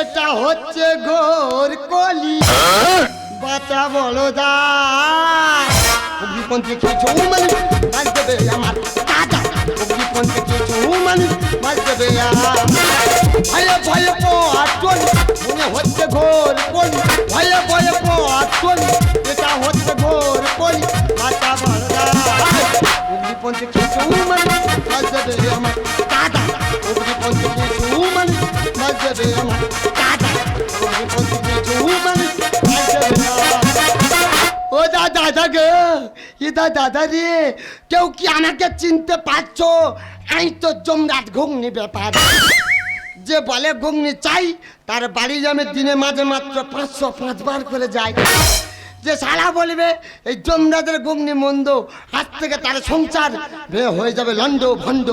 এটা হচ্ছে গোর কলি। বাঁচা বলো দা। কিছু মানুষ মাছ দেবে আমার দাদা কিছু মানুষ দেবে ভয়ে ভয়ে মনে হচ্ছে ঘোর কলি। ভয়ে ভয়ে এটা হচ্ছে ঘোর কলি। বাঁচা বলো দা। অগ্নিপন্থী কিছু মানুষ দেবে আমার ও দা দাদা গো ইদা দাদা রে, কেউ কি আমাকে চিনতে তো ঘুগনি ব্যাপার। যে বলে ঘুগনি চাই, তার বাড়ি আমি দিনে মাঝে মাত্র পাঁচশো পাঁচবার করে যাই। যে সারা বলবে, এই জমরাদের ঘুগনি মন্দ, আজ থেকে তার সংসার হয়ে যাবে লন্ড ভণ্ড।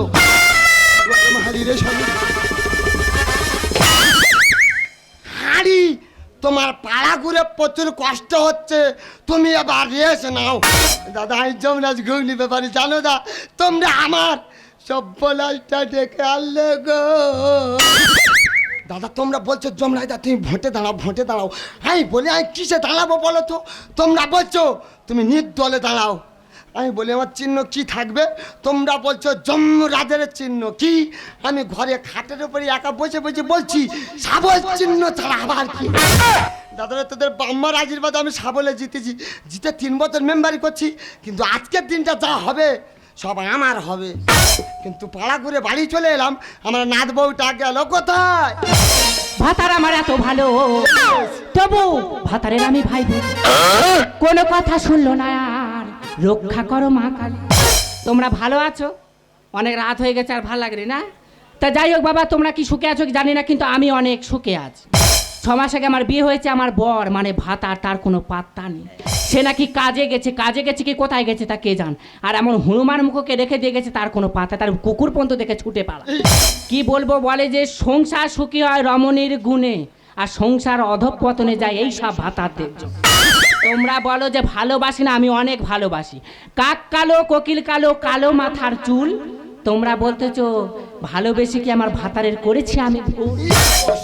হাড়ি রে পাড়া প্রচুর কষ্ট হচ্ছে। তুমি আবার রেস নাও। দাদা আমি যমরাজ ঘুগনি ব্যাপারে জানো দা তোমরা আমার সব্বলাইটা ডেকে আনলে গো। দাদা, তোমরা বলছো যমরাজ দা তুমি ভোটে দাঁড়াও ভোটে দাঁড়াও। আমি বলি, আমি কিসে দাঁড়াবো বলো তো? তোমরা বলছো, তুমি নির্দলে দাঁড়াও। আমি বলি আমার চিহ্ন কি থাকবে? তোমরা বলছো যমরাজের চিহ্ন কি? আমি ঘরে খাটের উপরে একা বসে বসে বলছি সাবল চিহ্ন ছাড়া আবার কি? দাদারা তোদের বাম্মার আশীর্বাদ আমি সাবলে জিতেছি জিতে তিন বছর মেম্বারি করছি কিন্তু আজকের দিনটা যা হবে সব আমার হবে। কিন্তু পাড়া ঘুরে বাড়ি চলে এলাম আমার নাত বউটা গেল কোথায়? ভাতার আমার এত ভালো তবু ভাতারের আমি ভাই কোনো কথা শুনলো না। রক্ষা করো মা কালী। তোমরা ভালো আছো? অনেক রাত হয়ে গেছে আর ভালো লাগে না? তা যাই হোক বাবা, তোমরা কি সুখে আছো কি জানি না, কিন্তু আমি অনেক সুখে আছি। ছ মাস আগে আমার বিয়ে হয়েছে আমার বর মানে ভাত আর তার কোনো পাত্তা নেই। সে নাকি কাজে গেছে কাজে গেছে কি কোথায় গেছে তা কে জান? আর এমন হনুমান মুখকে রেখে দিয়ে গেছে তার কোনো পাত্তা, তার কুকুর পর্যন্ত দেখে ছুটে পালা। কি বলব বলে যে সংসার সুখী হয় রমণীর গুণে। আর সংসার অধঃপতনে যায় এই সব ভাতারদের জন্য। তোমরা বলো যে ভালোবাসি না আমি অনেক ভালোবাসি কাক কালো কোকিল কালো কালো মাথার চুল তোমরা বলতেছো ভালোবেসে কি আমার ভাতারের করেছি আমি?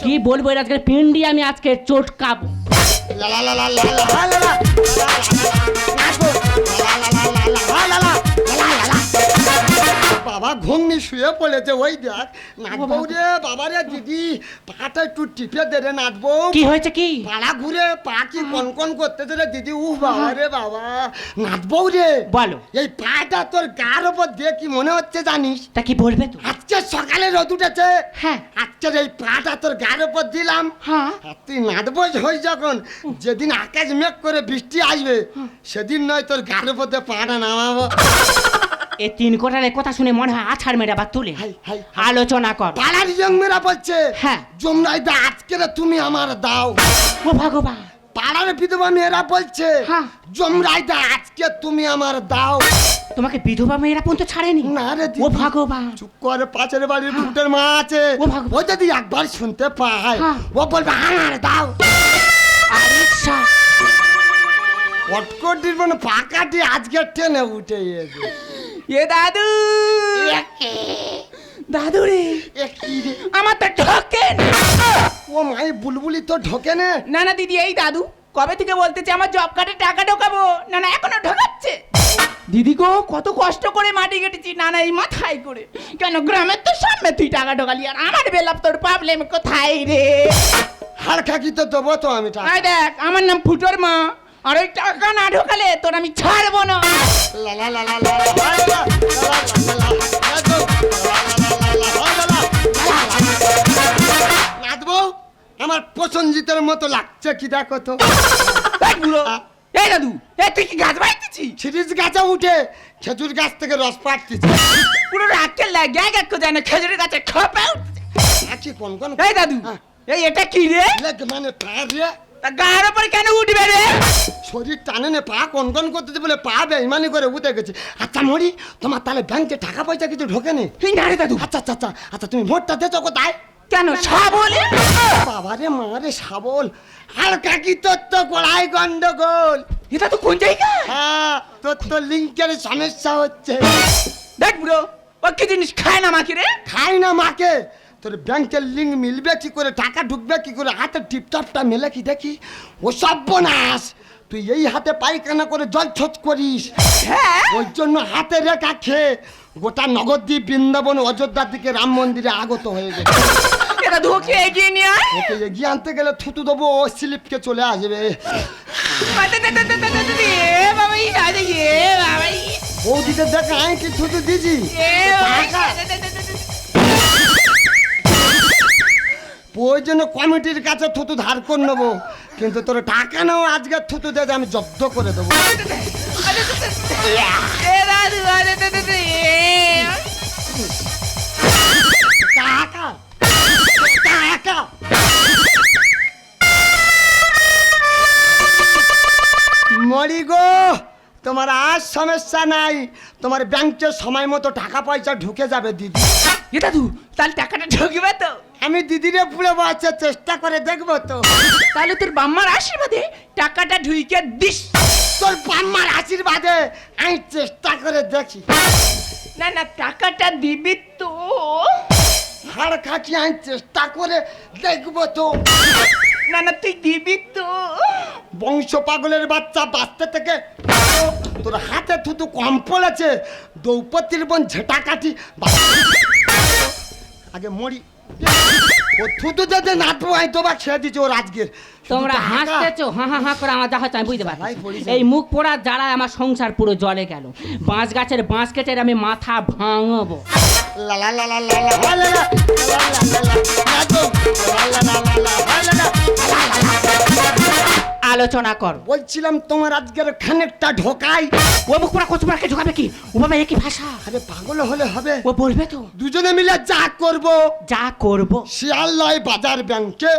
কি বলব এর আজকে পিন্ডি আমি আজকে চটকাবো ঘুমনি শুয়ে পড়েছে ওই দেখ। নাচবো রে বাবা রে দিদি পাটা একটু টিপে দে রে নাচবো। কি হয়েছে কি? পাড়া ঘুরে পা কি কন কন করতেছে রে দিদি উহ বাবা রে বাবা। নাচবো রে। বলো। এই পাটা তোর গার ওপর দিয়ে কি মনে হচ্ছে জানিস? তা কি বলবে তো? আজকে সকালে রোদ উঠেছে। হ্যাঁ। আজকের এই পাটা তোর গার ওপর দিলাম। হ্যাঁ। আর তুই নাচবো হই যখন যেদিন আকাশ মেঘ করে বৃষ্টি আসবে সেদিন নয় তোর গার ওপর দিয়ে পাটা নামাবো। এই তিন কোটারের কথা শুনে মনে হয় আছাড় মেরে বা তুলে। আলোচনা কর। পাড়ার জঙ্গেরা বলছে হ্যাঁ। জমরাই দা আজকে তুমি আমার দাও। ও ভগবান। পাড়ার বিধবা মেয়েরা বলছে হ্যাঁ। জমরাই দা আজকে তুমি আমার দাও। তোমাকে বিধবা মেয়েরা পর্যন্ত ছাড়েনি? না রে ও। ভগবান। চুপ করে পাশের বাড়ির ফুটের মা আছে। ও ভগবান। ও যদি একবার শুনতে পায়। হ্যাঁ। ও বলবে আমার দাও। আরে সা অটকটির মানে পাকাটি আজকে ট্রেনে উঠে গেছে এ দাদু! দাদু রে! আমার তো ঠকে ও মাই বুলবুলি তো ঢোকে না। না না দিদি এই দাদু কবে থেকে বলতেছে আমার জব কার্ডে টাকা ঢোকাবো? না না এখনও ঢোকাচ্ছে। দিদি গো কত কষ্ট করে মাটি কেটেছি না না এই মাথায় করে। কেন গ্রামের তো সামনে তুই টাকা ঢোকালি আর আমার বেলাপ তোর প্রবলেম কোথায় রে? হাড় খাকি তো দেবো তো আমি দেখ আমার নাম ফুটোর মা। আর ওই টাকা না ঢোকালে তোর আমি ছাড়বো না নাচবো আমার প্রসঞ্জিতের মতো লাগছে কি দেখো তো এই দাদু এ তুই কি গাছ বাইতেছি সিরিজ গাছে উঠে খেজুর গাছ থেকে রস পাড়তেছি পুরো রাতে লাগে এক যায় না খেজুর গাছে খপে উঠছে কোন কোন এই দাদু এই এটা কি রে মানে টায়ার রে তা গাড়ার উপর কেন উঠবে রে শরীর টানে নে পা কন কন করতেছে বলে পা বেইমানি করে উঠে গেছে। আচ্ছা মরি তোমার তাহলে ব্যাংকে টাকা পয়সা কিছু ঢোকে নে? না রে দাদু। আচ্ছা আচ্ছা আচ্ছা আচ্ছা তুমি ভোটটা দেছো কোথায়? কেন সাবলে? বাবারে মারে শাবল আর কাকি তোর তো গোড়াই গন্ডগোল। এটা তো কোন জায়গা হ্যাঁ তোর তো লিঙ্কের সমস্যা হচ্ছে। দেখ বুড়ো ও কি জিনিস খায় না মাকে রে? খায় না মাকে। তোর ব্যাংকের লিঙ্ক মিলবে কি করে টাকা ঢুকবে কি করে হাতে টিপটপটা মেলে কি দেখি? ও সব বনাস তুই এই হাতে পায়খানা করে জল জলছচ করিস। হ্যাঁ? ওই জন্য হাতে রেখা খেয়ে গোটা নগদ্বীপ বৃন্দাবন অযোধ্যা থেকে রাম মন্দিরে আগত হয়ে গেছে। এগিয়ে নিয়ে আয়? এগিয়ে আনতে গেলে থুতু দেবো ও স্লিপকে চলে আসবে। প্রয়োজনে কমিটির কাছে থুতু ধার করে নেব। কিন্তু তোর টাকা নাও, আজকে থুতু দিয়ে আমি জব্দ করে দেবো। টাকা টাকা মরি গো, তোমার আর সমস্যা নাই। তোমার ব্যাংকে সময় মতো টাকা পয়সা ঢুকে যাবে, দিদি। এ দাদু তাহলে টাকাটা ঢুকবে তো। আমি দিদিরে পুরো বাচ্চা চেষ্টা করে দেখব তো। তাহলে তোর বাম্মার আশীর্বাদে টাকাটা ঢুইকে দিস। তোর বাম্মার আশীর্বাদে আমি চেষ্টা করে দেখি। না না টাকাটা দিবি তো। হাড় খাচ্ছি আমি চেষ্টা করে দেখব তো। না না তুই দিবি তো। বংশ পাগলের বাচ্চা বাঁচতে থেকে তোর হাতে থুতু কম পড়েছে। দ্রৌপদীর বোন ঝেটা কাটি আগে মরি ও থুতু যাতে নাটবো আমি তো বা খেয়ে দিচ্ছি ওর আজকের তোমরা। হাসতেছো হা হা হা করে আমার যা হচ্ছে আমি বুঝতে পারছি এই মুখ পোড়া জ্বালায় আমার সংসার পুরো জলে গেল বাঁশ গাছের বাঁশ কেটে আমি মাথা ভাঙবো লা আলোচনা কর। বলছিলাম তোমার আজকের খানেরটা ঢোকাই। ও বকুড়া কচুমারকে ঢোকাবে কি? ও বাবা একই ভাষা? আরে পাগল হলে হবে। ও বলবে তো। দুজনে মিলে যা করব। যা করব। শিয়াল বাজার ব্যাংকে।